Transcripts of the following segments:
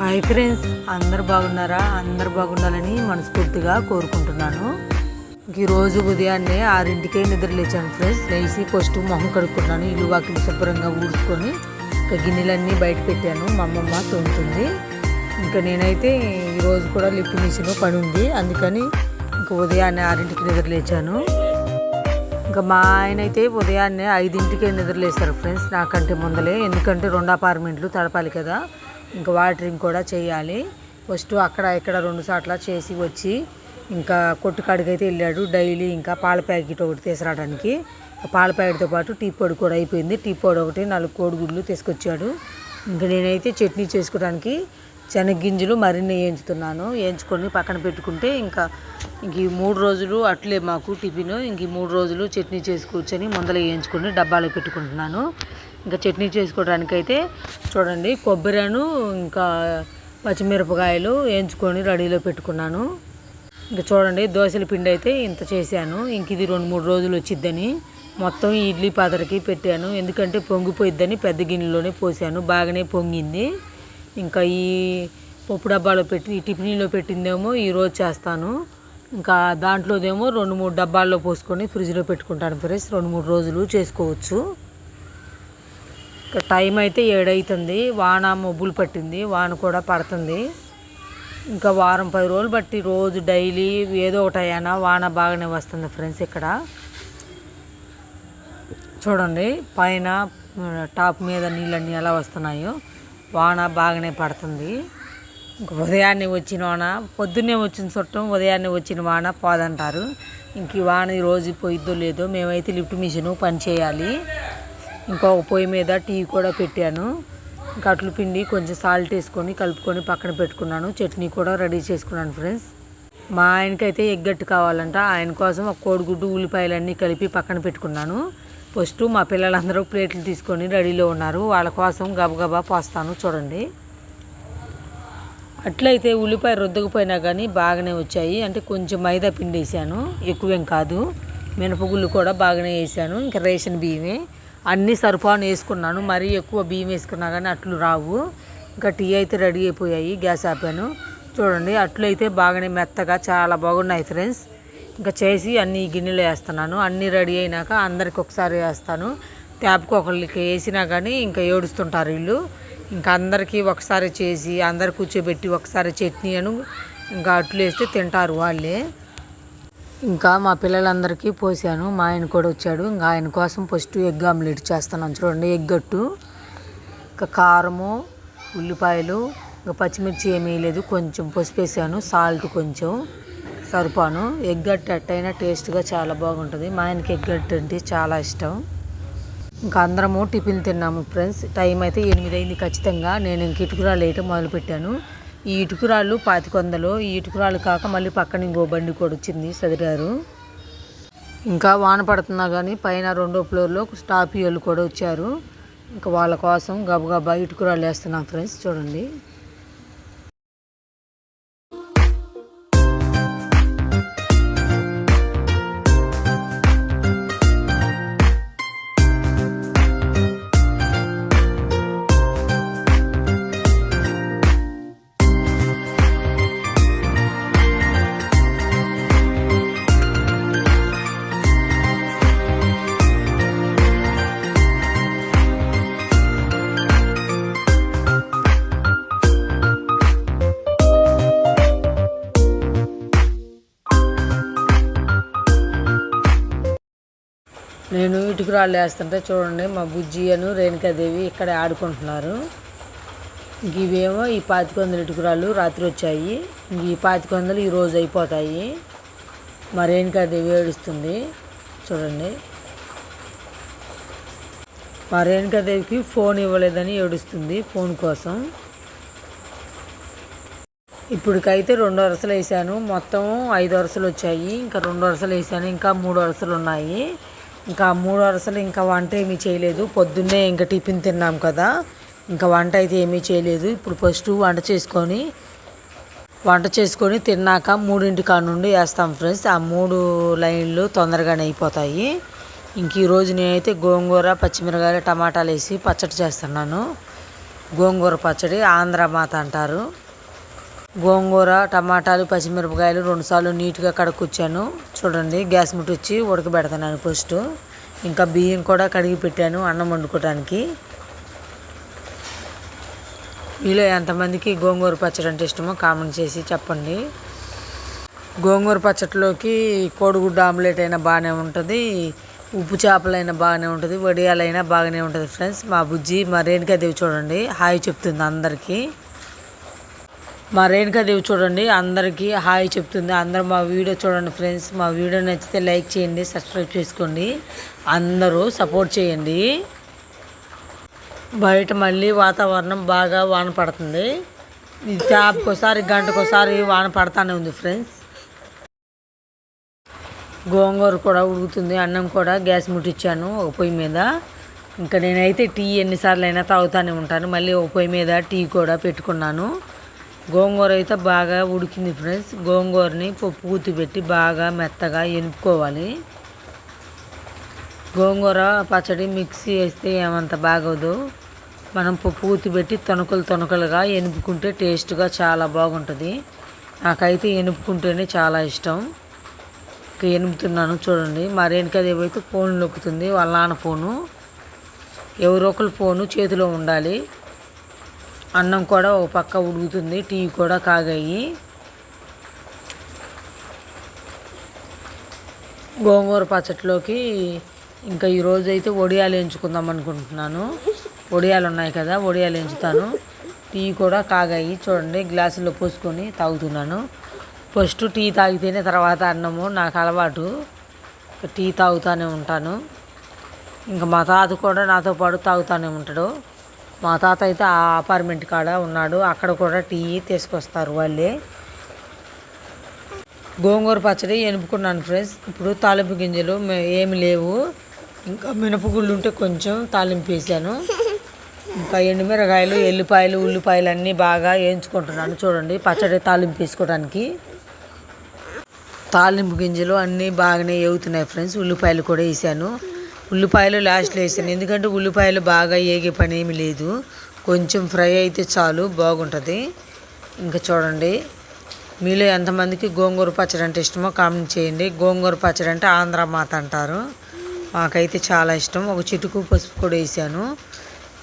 Hi friends అందరు బాగున్నారా? అందరు బాగుండాలని మనస్ఫూర్తిగా కోరుకుంటున్నాను. ఈరోజు ఉదయాన్నే ఆరింటికే నిద్ర లేచాను ఫ్రెండ్స్. లేచి ఫస్ట్ మొహం కడుక్కున్నాను ఇల్లు వాకిలి శుభ్రంగా ఊడ్చుకొని ఇంకా గిన్నెలన్నీ బయట పెట్టాను. మా అమ్మమ్మ తోముతుంది. ఇంకా నేనైతే ఈరోజు కూడా లిఫ్ట్ మిషన్ పని ఉంది. అందుకని ఇంకా ఉదయాన్నే ఆరింటికి నిద్ర లేచాను. ఇంకా మా ఆయన అయితే ఉదయాన్నే ఐదింటికే నిద్రలేస్తారు ఫ్రెండ్స్ నాకంటే ముందలే. ఎందుకంటే రెండు అపార్ట్మెంట్లు తడపాలి కదా. ఇంకా వాటరింగ్ కూడా చేయాలి. ఫస్ట్ అక్కడ ఇక్కడ రెండు సార్లు చేసి వచ్చి ఇంకా కొట్టు కాడికైతే వెళ్ళాడు. డైలీ ఇంకా పాల ప్యాకెట్ ఒకటి తీసుకురావడానికి. పాల ప్యాకెట్తో పాటు టీ పొడి కూడా అయిపోయింది. టీ పొడి ఒకటి నాలుగు కోడిగుడ్లు తీసుకొచ్చాడు. ఇంకా నేనైతే చట్నీ చేసుకోవడానికి శనగ్గింజలు మరిన్ని వేయించుతున్నాను. వేయించుకొని పక్కన పెట్టుకుంటే ఇంకా ఇంక ఈ మూడు రోజులు అట్లే మాకు టిఫిన్. ఇంక ఈ మూడు రోజులు చట్నీ చేసుకొచ్చని ముందర వేయించుకొని డబ్బాలో పెట్టుకుంటున్నాను. ఇంకా చట్నీ చేసుకోవడానికి అయితే చూడండి కొబ్బరిను ఇంకా పచ్చిమిరపకాయలు వేయించుకొని రెడీలో పెట్టుకున్నాను. ఇంకా చూడండి దోశల పిండి అయితే ఇంత చేశాను. ఇంక ఇది రెండు మూడు రోజులు వచ్చిద్దని. మొత్తం ఇడ్లీ పాత్రకి పెట్టాను. ఎందుకంటే పొంగిపోయిద్దని పెద్ద గిన్నెలోనే పోసాను. బాగానే పొంగింది. ఇంకా ఈ పప్పు డబ్బాలో పెట్టి ఈ టిఫిన్లో పెట్టిందేమో ఈరోజు చేస్తాను. ఇంకా దాంట్లోదేమో రెండు మూడు డబ్బాల్లో పోసుకొని ఫ్రిడ్జ్లో పెట్టుకుంటాను ఫ్రెండ్స్. రెండు మూడు రోజులు చేసుకోవచ్చు. టైం అయితే ఏడవుతుంది వాన మబ్బులు పట్టింది. వాన కూడా పడుతుంది. ఇంకా వారం పది రోజులు బట్టి రోజు డైలీ ఏదో ఒకటి అయ్యానా వాన బాగానే వస్తుంది ఫ్రెండ్స్ ఇక్కడ. చూడండి పైన టాప్ మీద నీళ్ళన్నీ ఎలా వస్తున్నాయో. వాన బాగానే పడుతుంది. ఇంక ఉదయాన్నే వచ్చిన వాన పొద్దున్నే వచ్చిన చుట్టం ఉదయాన్నే వచ్చిన వాన పోదంటారు. ఇంక ఈ వాన ఈ రోజు పోయిద్దో లేదో మేమైతే లిఫ్ట్ మిషన్ పని చేయాలి. ఇంకో పొయ్యి మీద టీ కూడా పెట్టాను. ఇంకా అట్లు పిండి కొంచెం సాల్ట్ వేసుకొని కలుపుకొని పక్కన పెట్టుకున్నాను. చట్నీ కూడా రెడీ చేసుకున్నాను ఫ్రెండ్స్. మా ఆయనకైతే ఎగ్గట్టు కావాలంట. ఆయన కోసం ఒక కోడిగుడ్డు ఉల్లిపాయలన్నీ కలిపి పక్కన పెట్టుకున్నాను. ఫస్ట్ మా పిల్లలందరూ ప్లేట్లు తీసుకొని రెడీలో ఉన్నారు. వాళ్ళ కోసం గబగబా పోస్తాను చూడండి. అట్లయితే ఉల్లిపాయ రుద్దకపోయినా కానీ బాగానే వచ్చాయి. అంటే కొంచెం మైదా పిండి వేసాను. ఎక్కువేం కాదు. మినపగుళ్ళు కూడా బాగానే వేసాను. ఇంకా రేషన్ బియ్యమే. అన్నీ సరిపాను వేసుకున్నాను మరీ ఎక్కువ బియ్యం వేసుకున్నా కానీ అట్లు రావు. ఇంకా టీ అయితే రెడీ అయిపోయాయి గ్యాస్ ఆపాను. చూడండి అట్లు అయితే బాగానే మెత్తగా చాలా బాగున్నాయి ఫ్రెండ్స్. ఇంకా చేసి అన్ని గిన్నెలో వేస్తున్నాను. అన్నీ రెడీ అయినాక అందరికి ఒకసారి వేస్తాను. ట్యాప్కి ఒకళ్ళకి వేసినా కానీ ఇంకా ఏడుస్తుంటారు వీళ్ళు. ఇంకా అందరికీ ఒకసారి చేసి అందరు కూర్చోబెట్టి ఒకసారి చట్నీ అను ఇంకా అట్లు వేస్తే తింటారు వాళ్ళే. ఇంకా మా పిల్లలందరికీ పోసాను. మా ఆయన కూడా వచ్చాడు. ఇంకా ఆయన కోసం ఫస్ట్ ఎగ్ ఆమ్లెట్ చేస్తున్నాను చూడండి. ఎగ్ అట్టు ఇంకా కారము ఉల్లిపాయలు ఇంకా పచ్చిమిర్చి ఏమీ లేదు కొంచెం పసుపు వేసాను. సాల్ట్ కొంచెం సరిపాను. ఎగ్ అట్టు ఎట్టయినా టేస్ట్గా చాలా బాగుంటుంది. మా ఆయనకి ఎగ్ అట్టు అంటే చాలా ఇష్టం. ఇంకా అందరము టిఫిన్ తిన్నాము ఫ్రెండ్స్. టైం అయితే ఎనిమిది అయింది ఖచ్చితంగా. నేను ఇంక ఇటుకురాలు వేయటం మొదలుపెట్టాను. ఈ ఇటుకురాళ్ళు పాతికొందలు. ఈ ఇటుకురాళ్ళు కాక మళ్ళీ పక్కన ఇంకో బండి కూడా వచ్చింది సదిరారు. ఇంకా వాన పడుతున్నా కానీ పైన రెండో ఫ్లోర్లో స్టాఫ్ వాళ్ళు కూడా వచ్చారు. ఇంకా వాళ్ళ కోసం గబగబా ఇటుకురాళ్ళు వేస్తున్నాం ఫ్రెండ్స్ చూడండి. నేను ఇటుకురాళ్ళు వేస్తుంటే చూడండి మా బుజ్జి అను రేణుకాదేవి ఇక్కడ ఆడుకుంటున్నారు. ఇవేమో ఈ పాతిక వందల ఇటుకురాళ్ళు రాత్రి వచ్చాయి. ఇంక ఈ పాతిక వందలు ఈరోజు అయిపోతాయి. మా రేణుకాదేవి ఏడుస్తుంది. చూడండి. మా రేణుకాదేవికి ఫోన్ ఇవ్వలేదని ఏడుస్తుంది ఫోన్ కోసం. ఇప్పటికైతే రెండు వరుసలు వేసాను. మొత్తం ఐదు వరుసలు వచ్చాయి. ఇంకా రెండు వరుసలు వేసాను. ఇంకా మూడు వరుసలు ఉన్నాయి. ఇంకా మూడు వరుసలు ఇంకా వంట ఏమీ చేయలేదు. పొద్దున్నే ఇంకా టిఫిన్ తిన్నాం కదా. ఇంకా వంట అయితే ఏమీ చేయలేదు. ఇప్పుడు ఫస్ట్ వంట చేసుకొని వంట చేసుకొని తిన్నాక మూడింటి కాడ నుండి వేస్తాం ఫ్రెండ్స్. ఆ మూడు లైన్లు తొందరగానే అయిపోతాయి. ఇంక ఈరోజు నేనైతే గోంగూర పచ్చిమిరకాయలు టమాటాలు వేసి పచ్చడి చేస్తున్నాను. గోంగూర పచ్చడి ఆంధ్ర మాత అంటారు. గోంగూర టమాటాలు పచ్చిమిరపకాయలు రెండుసార్లు నీట్గా కడుక్కొచ్చాను. చూడండి గ్యాస్ ముట్టించి ఉడకబెడతాను ఫస్ట్. ఇంకా బియ్యం కూడా కడిగి పెట్టాను అన్నం వండుకోవడానికి మీలో ఎంతమందికి గోంగూర పచ్చడి అంటే ఇష్టమో కామెంట్ చేసి చెప్పండి. గోంగూర పచ్చడిలోకి కోడిగుడ్డు ఆమ్లెట్ అయినా బాగానే ఉంటుంది. ఉప్పు చేపలైనా బాగానే ఉంటుంది. వడియాలైనా బాగానే ఉంటుంది ఫ్రెండ్స్. మా బుజ్జి మా రేణుకాదేవి చూడండి. హాయ్ చెప్తుంది అందరికీ. మా రేణుకాదేవి చూడండి అందరికీ హాయ్ చెప్తుంది. అందరూ మా వీడియో చూడండి ఫ్రెండ్స్. మా వీడియో నచ్చితే లైక్ చేయండి సబ్స్క్రైబ్ చేసుకోండి. అందరూ సపోర్ట్ చేయండి. బయట మళ్ళీ వాతావరణం బాగా వాన పడుతుంది. ఇది గంటకోసారి వాన పడతానే ఉంది ఫ్రెండ్స్. గోంగూర కూడా ఉడుకుతుంది అన్నం కూడా గ్యాస్ ముట్టించాను ఒక పొయ్యి మీద. ఇంకా నేనైతే టీ ఎన్నిసార్లు అయినా తాగుతూనే ఉంటాను. మళ్ళీ ఒక పొయ్యి మీద టీ కూడా పెట్టుకున్నాను. గోంగూర అయితే బాగా ఉడికింది ఫ్రెండ్స్. గోంగూరని పప్పు గుత్తి పెట్టి బాగా మెత్తగా ఎనుపుకోవాలి గోంగూర పచ్చడి మిక్సీ వేస్తే ఏమంత బాగోదు. మనం పప్పు గుత్తి పెట్టి తొనకలు తొనకలుగా ఎనుపుకుంటే టేస్ట్గా చాలా బాగుంటుంది. నాకైతే ఎనుపుకుంటేనే చాలా ఇష్టం. ఎనుపుతున్నాను చూడండి. మా రేణుకాదేవి ఫోన్ నొక్కుతుంది వాళ్ళ నాన్న ఫోను. ఎవరో ఒకరు ఫోను చేతిలో ఉండాలి. అన్నం కూడా ఒక పక్క ఉడుకుతుంది టీ కూడా కాగాయి. గోంగూర పచ్చట్లోకి ఇంకా ఈరోజు అయితే వడియాలు ఎంచుకుందాం అనుకుంటున్నాను. వడియాలు ఉన్నాయి కదా వడియాలు ఎంచుతాను. టీ కూడా కాగాయి. చూడండి గ్లాసులో పోసుకొని తాగుతున్నాను. ఫస్ట్ టీ తాగితేనే తర్వాత అన్నము నాకు అలవాటు. టీ తాగుతూనే ఉంటాను. ఇంకా మా తాత కూడా నాతో పాటు తాగుతూనే ఉంటాడు. మా తాత అయితే ఆ అపార్ట్మెంట్ కాడ ఉన్నాడు. అక్కడ కూడా టీ తీసుకొస్తారు వాళ్ళే. గోంగూర పచ్చడి ఎనుపుకున్నాను ఫ్రెండ్స్. ఇప్పుడు తాలింపు గింజలు ఏమి లేవు. ఇంకా మినపగుళ్ళు ఉంటే కొంచెం తాలింపు వేసాను. ఇంకా ఎండుమిరకాయలు ఎల్లిపాయలు ఉల్లిపాయలు అన్నీ బాగా వేయించుకుంటున్నాను. చూడండి పచ్చడి తాలింపు వేసుకోవడానికి. తాలింపు గింజలు అన్నీ బాగానే ఎగుతున్నాయి ఫ్రెండ్స్. ఉల్లిపాయలు కూడా వేసాను. ఉల్లిపాయలు లాస్ట్లో వేసాను. ఎందుకంటే ఉల్లిపాయలు బాగా ఏగే పని ఏమి లేదు. కొంచెం ఫ్రై అయితే చాలు బాగుంటుంది. ఇంకా చూడండి. మీలో ఎంతమందికి గోంగూర పచ్చడి అంటే ఇష్టమో కామెంట్ చేయండి. గోంగూర పచ్చడి అంటే ఆంధ్ర మాత అంటారు. మాకైతే చాలా ఇష్టం. ఒక చిటుకు పసుపు కూడా వేసాను.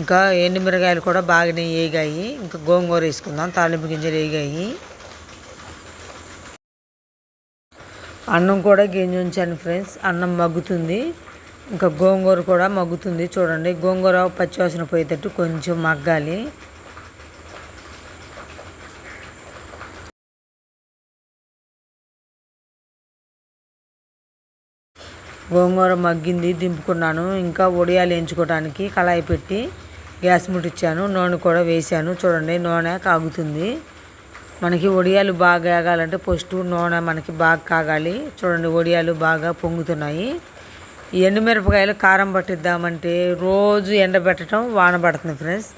ఇంకా ఎండుమిరకాయలు కూడా బాగానే వేగాయి ఇంకా గోంగూర వేసుకుందాం. తాలింపు గింజలు వేగాయి అన్నం కూడా గింజ ఉంచాను ఫ్రెండ్స్ అన్నం మగ్గుతుంది. ఇంకా గోంగూర కూడా మగ్గుతుంది. చూడండి గోంగూర పచ్చివాసన పోయేటట్టు కొంచెం మగ్గాలి. గోంగూర మగ్గింది దింపుకున్నాను. ఇంకా వడియాలు వేయించుకోవడానికి కళాయి పెట్టి గ్యాస్ ముట్టించాను నూనె కూడా వేసాను చూడండి నూనె కాగుతుంది. మనకి వడియాలు బాగా వేగాలంటే ఫస్ట్ నూనె మనకి బాగా కాగాలి. చూడండి వడియాలు బాగా పొంగుతున్నాయి. ఎండుమిరపకాయలు కారం పట్టిద్దామంటే రోజు ఎండబెట్టడం వాన పడుతుంది ఫ్రెండ్స్.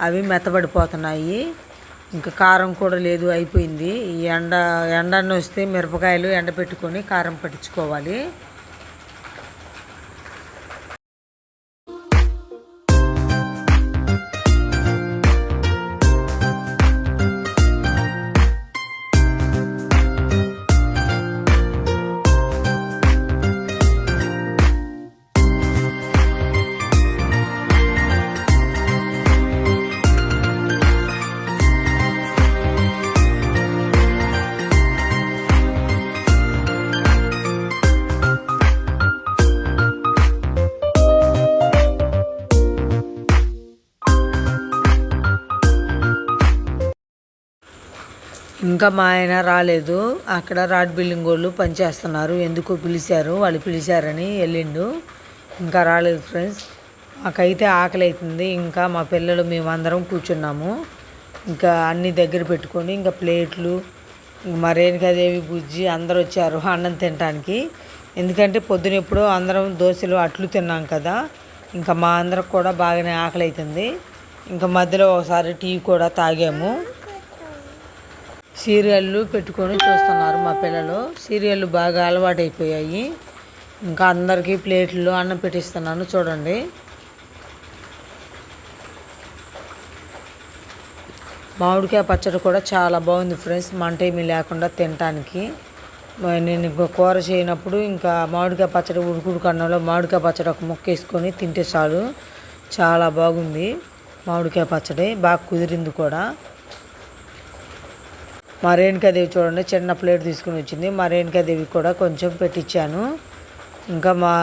అవి మెత్తబడిపోతున్నాయి. ఇంకా కారం కూడా లేదు అయిపోయింది. ఈ ఎండ ఎండన్న వస్తే మిరపకాయలు ఎండబెట్టుకొని కారం పట్టించుకోవాలి. ఇంకా మా ఆయన రాలేదు. అక్కడ రాడ్ బిల్డింగ్ వాళ్ళు పనిచేస్తున్నారు. ఎందుకో పిలిచారు? వాళ్ళు పిలిచారని వెళ్ళిండు. ఇంకా రాలేదు ఫ్రెండ్స్. మాకైతే ఆకలి అవుతుంది ఇంకా మా పిల్లలు మేమందరం కూర్చున్నాము. ఇంకా అన్ని దగ్గర పెట్టుకొని ఇంకా ప్లేట్లు మా బుజ్జి అందరూ వచ్చారు అన్నం తినడానికి ఎందుకంటే పొద్దున ఎప్పుడో అందరం దోశలు అట్లు తిన్నాం కదా. ఇంకా మా అందరికి కూడా బాగానే ఆకలి అవుతుంది ఇంకా మధ్యలో ఒకసారి టీ కూడా తాగాము. సీరియళ్ళు పెట్టుకొని చూస్తున్నారు మా పిల్లలు. సీరియళ్ళు బాగా అలవాటైపోయాయి. ఇంకా అందరికీ ప్లేట్లు అన్నం పెట్టిస్తున్నాను చూడండి. మామిడికాయ పచ్చడి కూడా చాలా బాగుంది ఫ్రెండ్స్ మంట ఏమీ లేకుండా తినటానికి. నేను కూర చేయనప్పుడు ఇంకా మామిడికాయ పచ్చడి ఉడుకుడు కన్నంలో మామిడికాయ పచ్చడి ఒక ముక్క వేసుకొని తింటే చాలు. చాలా బాగుంది మామిడికాయ పచ్చడి బాగా కుదిరింది కూడా. మా రేణుకాదేవి చూడండి చిన్న ప్లేట్ తీసుకుని వచ్చింది. మా రేణుకాదేవికి కూడా కొంచెం పెట్టించాను ఇంకా మా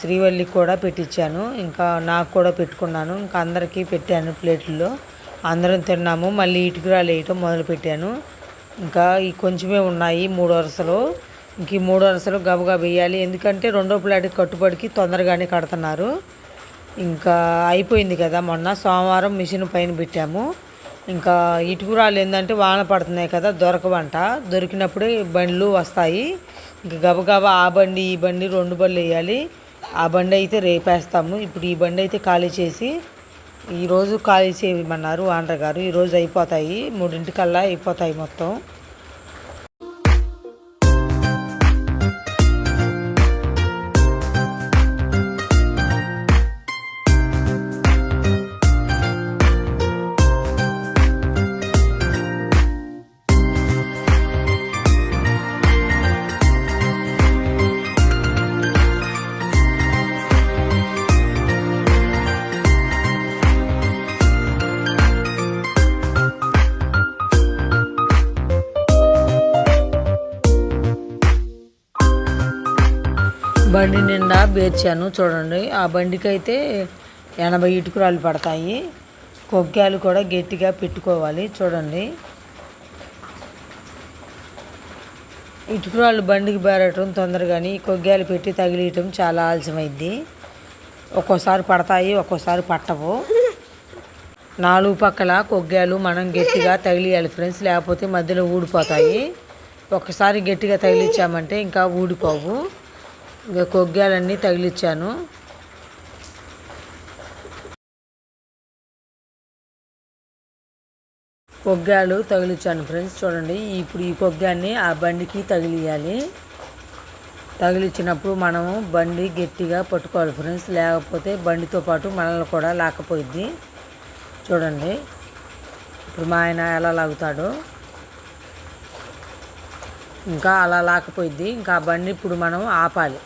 శ్రీవల్లికి కూడా పెట్టించాను ఇంకా నాకు కూడా పెట్టుకున్నాను. ఇంకా అందరికీ పెట్టాను ప్లేట్లో అందరం తిన్నాము. మళ్ళీ ఇటుకురాలు వేయటం మొదలు పెట్టాను. ఇంకా ఈ కొంచెమే ఉన్నాయి మూడు వరుసలు ఇంక ఈ మూడు వరుసలు గబగబ వేయాలి. ఎందుకంటే రెండో ప్లేట్ కట్టుబడికి తొందరగానే కడుతున్నారు. ఇంకా అయిపోయింది కదా మొన్న. సోమవారం మిషన్ పైన పెట్టాము. ఇంకా ఇటుకురాలు ఏంటంటే వాన పడుతున్నాయి కదా దొరకవంట. దొరికినప్పుడే బండ్లు వస్తాయి. ఇంక గబగబా ఆ బండి ఈ బండి రెండు బండ్లు వేయాలి. ఆ బండి అయితే రేపేస్తాము. ఇప్పుడు ఈ బండి అయితే ఖాళీ చేసి ఈరోజు ఖాళీ చేయమన్నారు ఆండ్ర గారు ఈరోజు అయిపోతాయి. మూడింటికల్లా అయిపోతాయి మొత్తం. బండి నిండా బేర్చాను చూడండి. ఆ బండికి అయితే ఎనభై ఇటుకురాలు పడతాయి. కొగ్గాలు కూడా గట్టిగా పెట్టుకోవాలి చూడండి. ఇటుకురాలు బండికి బేరటం తొందరగాని కొగ్గాలు పెట్టి తగిలియటం చాలా ఆలస్యమైద్ది. ఒక్కోసారి పడతాయి ఒక్కోసారి పట్టవు. నాలుగు పక్కల కొగ్గాలు మనం గట్టిగా తగిలియాలి ఫ్రెండ్స్ లేకపోతే మధ్యలో ఊడిపోతాయి. ఒకసారి గట్టిగా తగిలిచ్చామంటే ఇంకా ఊడిపోవు. ఇంకా కొగ్గాలన్నీ తగిలిచ్చాను. కొగ్గాలు తగిలిచ్చాను ఫ్రెండ్స్ చూడండి. ఇప్పుడు ఈ కొగ్గాన్ని ఆ బండికి తగిలియాలి. తగిలిచ్చినప్పుడు మనము బండి గట్టిగా పట్టుకోవాలి ఫ్రెండ్స్. లేకపోతే బండితో పాటు మనల్ని కూడా లేకపోయింది చూడండి. ఇప్పుడు మా ఆయన ఎలా లాగుతాడో. ఇంకా అలా లాకపోయిద్ది ఇంకా ఆ బండి ఇప్పుడు మనం ఆపాలి.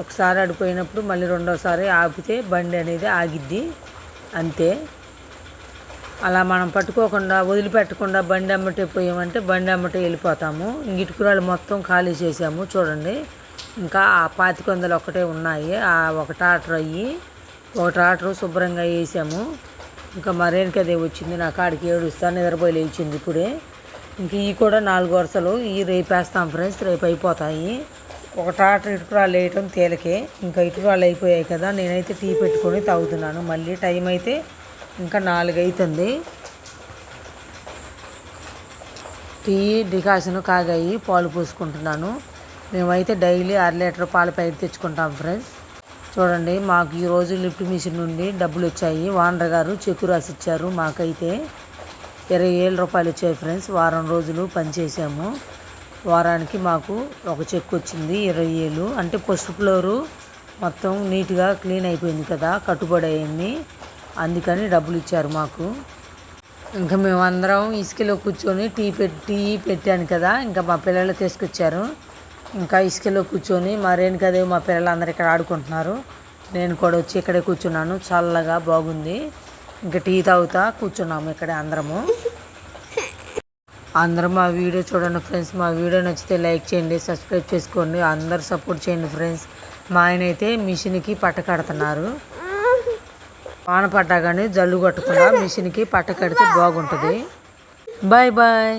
ఒకసారి అడిపోయినప్పుడు మళ్ళీ రెండోసారి ఆపితే బండి అనేది ఆగిద్ది. అంతే. అలా మనం పట్టుకోకుండా వదిలిపెట్టకుండా బండి అమ్మటే పోయామంటే బండి అమ్మటే వెళ్ళిపోతాము. ఇటుకురాలు మొత్తం ఖాళీ చేసాము చూడండి. ఇంకా ఆ పాతిక వందలు ఒకటే ఉన్నాయి. ఆ ఒక టాటర్ అయ్యి ఒక టాటర్ శుభ్రంగా వేసాము. ఇంకా మరేనికదే వచ్చింది. నా కాడికి ఏడుస్తాను నిద్రపోయి లేచింది ఇప్పుడే. ఇంక ఇవి కూడా నాలుగు వరుసలు ఈ రేపు వేస్తాం ఫ్రెండ్స్. రేపు అయిపోతాయి. ఒక టాటర్ ఇటుకురాలు వేయటం తేలికే. ఇంకా ఇటుకురాలు అయిపోయాయి కదా నేనైతే టీ పెట్టుకొని తాగుతున్నాను. మళ్ళీ టైం అయితే ఇంకా నాలుగు అవుతుంది టీ డికాషన్ కాగాయి పాలు పోసుకుంటున్నాను. మేమైతే డైలీ అర లీటర్ పాలు ప్యాకెట్ తెచ్చుకుంటాం ఫ్రెండ్స్. చూడండి మాకు ఈరోజు లిఫ్ట్ మిషన్ నుండి డబ్బులు వచ్చాయి. వానర్ గారు చెక్కు రాసి ఇచ్చారు మాకైతే. ఇరవై ఏళ్ళ రూపాయలు వచ్చాయి ఫ్రెండ్స్. వారం రోజులు పనిచేసాము వారానికి మాకు ఒక చెక్ వచ్చింది ఇరవై ఏళ్ళు. అంటే ఫస్ట్ ఫ్లోరు మొత్తం నీట్గా క్లీన్ అయిపోయింది కదా కట్టుబడి అయింది. అందుకని డబ్బులు ఇచ్చారు మాకు. ఇంకా మేమందరం ఇసుకలో కూర్చొని టీ పెట్టి టీ పెట్టాను కదా ఇంకా మా పిల్లలు తీసుకొచ్చారు. ఇంకా ఇసుకలో కూర్చొని మా రేణుకాదేవి మా పిల్లలందరూ ఇక్కడ ఆడుకుంటున్నారు. నేను కూడా వచ్చి ఇక్కడే కూర్చున్నాను. చల్లగా బాగుంది. ఇంకా టీ తాగుతా కూర్చున్నాము ఇక్కడే అందరము. అందరూ మా వీడియో చూడండి ఫ్రెండ్స్. మా వీడియో నచ్చితే లైక్ చేయండి సబ్స్క్రైబ్ చేసుకోండి. అందరు సపోర్ట్ చేయండి ఫ్రెండ్స్. మా ఆయన అయితే మిషన్కి పట్ట కడుతున్నారు. వాన పడ్డా కానీ జల్లు కట్టకుండా మిషన్కి పట్ట కడితే బాగుంటుంది. Bye bye.